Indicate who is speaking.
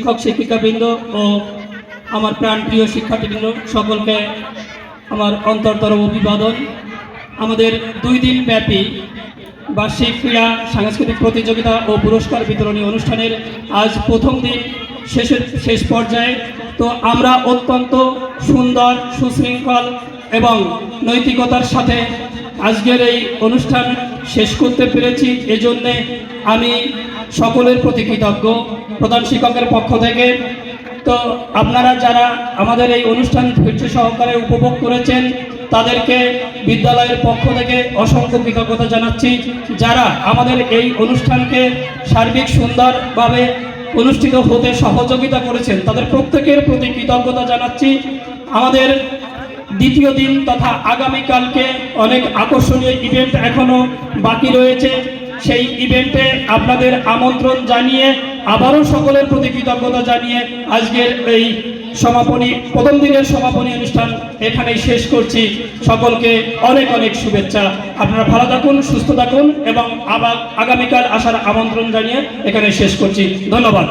Speaker 1: শিক্ষক, শিক্ষিকাবৃন্দ ও আমার প্রাণপ্রিয় শিক্ষার্থীবৃন্দ, সকলকে আমার অন্তরতর অভিবাদন। আমাদের দুই দিন ব্যাপী বার্ষিক ক্রীড়া সাংস্কৃতিক প্রতিযোগিতা ও পুরস্কার বিতরণী অনুষ্ঠানের আজ প্রথম দিন শেষের, শেষ পর্যায়ে। তো আমরা অত্যন্ত সুন্দর, সুশৃঙ্খল এবং নৈতিকতার সাথে আজকের এই অনুষ্ঠান শেষ করতে পেরেছি। এজন্যে আমি সকলের প্রতি কৃতজ্ঞ প্রধান শিক্ষকের পক্ষ থেকে। তো আপনারা যারা আমাদের এই অনুষ্ঠান ধৈর্য সহকারে উপভোগ করেছেন, তাদেরকে বিদ্যালয়ের পক্ষ থেকে অসংখ্য কৃতজ্ঞতা জানাচ্ছি। যারা আমাদের এই অনুষ্ঠানকে সার্বিক সুন্দরভাবে অনুষ্ঠিত হতে সহযোগিতা করেছেন, তাদের প্রত্যেকের প্রতি কৃতজ্ঞতা জানাচ্ছি। আমাদের দ্বিতীয় দিন তথা আগামীকালকে অনেক আকর্ষণীয় ইভেন্ট এখনও বাকি রয়েছে। সেই ইভেন্টে আপনাদের আমন্ত্রণ জানিয়ে আবারও সকলের প্রতি কৃতজ্ঞতা জানিয়ে আজকের এই সমাপনী, প্রথম দিনের সমাপনী অনুষ্ঠান এখানেই শেষ করছি। সকলকে অনেক অনেক শুভেচ্ছা। আপনারা ভালো থাকুন, সুস্থ থাকুন এবং আবার আগামীকাল আসার আমন্ত্রণ জানিয়ে এখানে শেষ করছি। ধন্যবাদ।